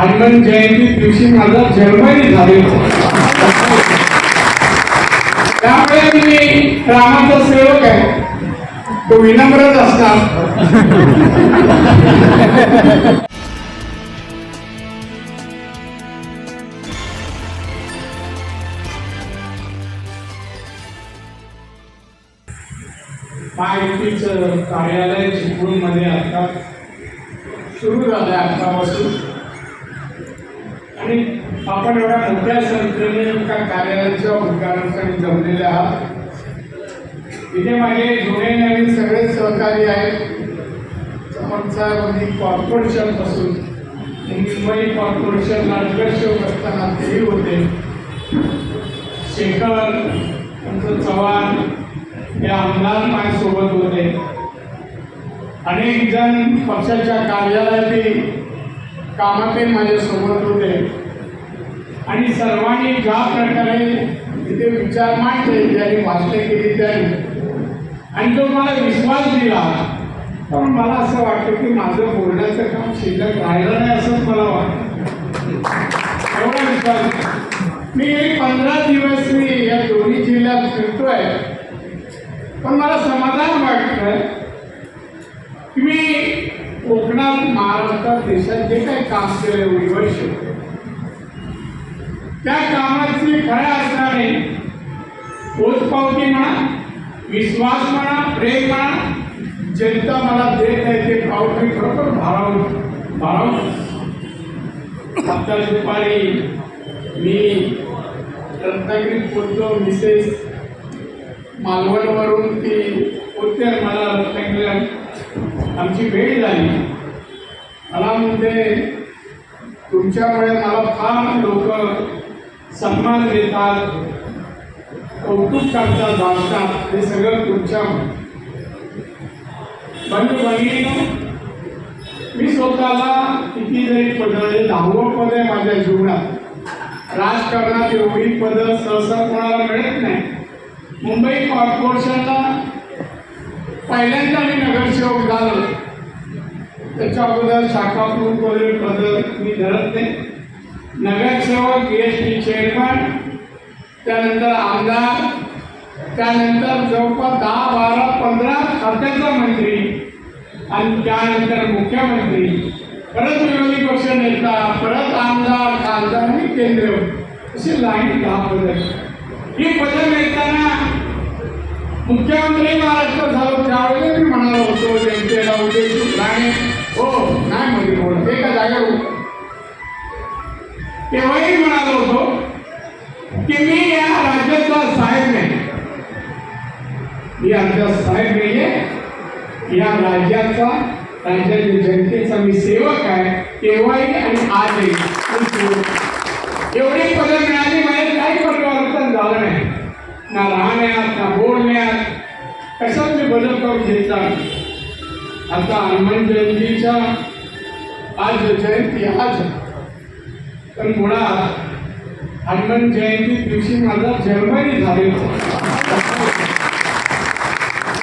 हनुमान जयंती दिवशी माझा जन्मही झालेला त्यामुळे मी रामाचा सेवक आहे. तो विनम्रच असणार. महायुतीचं कार्यालय चिपळूणमध्ये आता सुरू झालंय आतापासून. आणि आपण एवढ्या मोठ्या संख्येने एका कार्यालयाच्या उद्घाटनासाठी जमलेले आहात इथे माझे जुने नवीन सगळे सहकारी आहेत. चमनसाहेबांनी कॉर्पोरेशनपासून मुंबई कॉर्पोरेशन नगरसेवक असताना तेही होते. शेखर त्यांचं चव्हाण हे आमदार माझ्यासोबत होते. अनेक जण पक्षाच्या कार्यालयातील कामातील माझ्यासोबत होते. आणि सर्वांनी ज्या प्रकारे तिथे विचार मांडले ज्यांनी भाषणे केली त्यांनी. आणि जो मला विश्वास दिला पण मला असं वाटतं की माझं बोलण्याचं काम शिल्लक राहिलं नाही असंच मला वाटतं. एवढा विश्वास मी पंधरा दिवस मी या दोन्ही जिल्ह्यात फिरतोय. पण मला समाधान वाटतं की मी कोकणात महाराष्ट्रात देशात जे काही काम केलं एवढी वर्ष त्या कामाची खऱ्या असणारे पोचपावती म्हणा विश्वास म्हणा प्रेम म्हणा जनता मला देत आहे ते पावती खरोखर भारावून भारावून. आता दुपारी मी रत्नागिरीत बोलतो मिसेस मालवणवरून ती होते मला रत्नागिरीला आमची भेट झाली. मला म्हणते तुमच्यामुळे मला फार लोक सन्मान देतात. कौतुक करतात भाषणात हे सगळं तुमच्या पण भगिनीनं मी स्वतःला किती जरी पदं दहावं पद आहे माझ्या जीवनात. राजकारणात एवढी पदं सहसा कोणाला मिळत नाही. मुंबई कॉर्पोरेशनला पहिल्यांदा मी नगरसेवक झालो. त्याच्या अगोदर शाखा प्रमुख वगैरे पद मी धरत नाही. नगरसेवक बी एस टी चेअरमन त्यानंतर आमदार त्यानंतर जवळपास दहा बारा पंधरा खात्याचा मंत्री आणि त्यानंतर मुख्यमंत्री. परत विरोधी पक्ष नेता परत आमदार खासदार आणि केंद्र. अशी लाईन दहा पद ही पदं मिळताना मुख्यमंत्री महाराष्ट्र झालो त्यावेळेला मी म्हणालो होतो जनतेला उद्देश राणे हो. मी आमच्या साहेब नाहीये. या राज्याचा राज्याच्या जनतेचा मी सेवक आहे. तेव्हाही आणि आजही एवढे पद आहे. एवढी पदं मिळाली म्हणजे काही परिवर्तन झालं नाही. ना राहण्यात ना बोलण्यात. कशात मी बदल करून घेतला? आता हनुमान जयंतीच्या आज जयंती आज. पण मुळात हनुमान जयंती दिवशी माझा जन्मही झालेला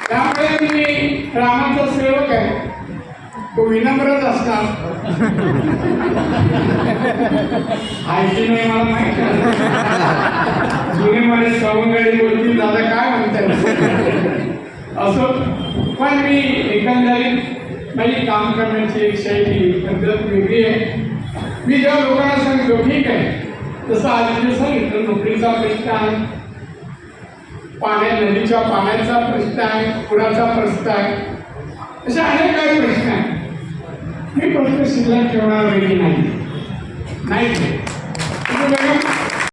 त्यामुळे मी रामाचा सेवक आहे. तो विनम्रच असणार. आयची नाही मला माहिती. आहे. जुने माझे सवंगडी बोलतील दादा काय म्हणतात असं. पण मी एकंदरीत माझी काम करण्याची एक शैली पद्धत वेगळी आहे. मी जेव्हा लोकांना सांगतो ठीक आहे. तसं आज मी सांगितलं नोकरीचा प्रश्न आहे. पाण्या नदीच्या पाण्याचा प्रश्न आहे पुराचा प्रश्न आहे. असे अनेक काही प्रश्न आहेत. हे प्रश्न शिल्लक ठेवणार वेगळी नाही. नाही.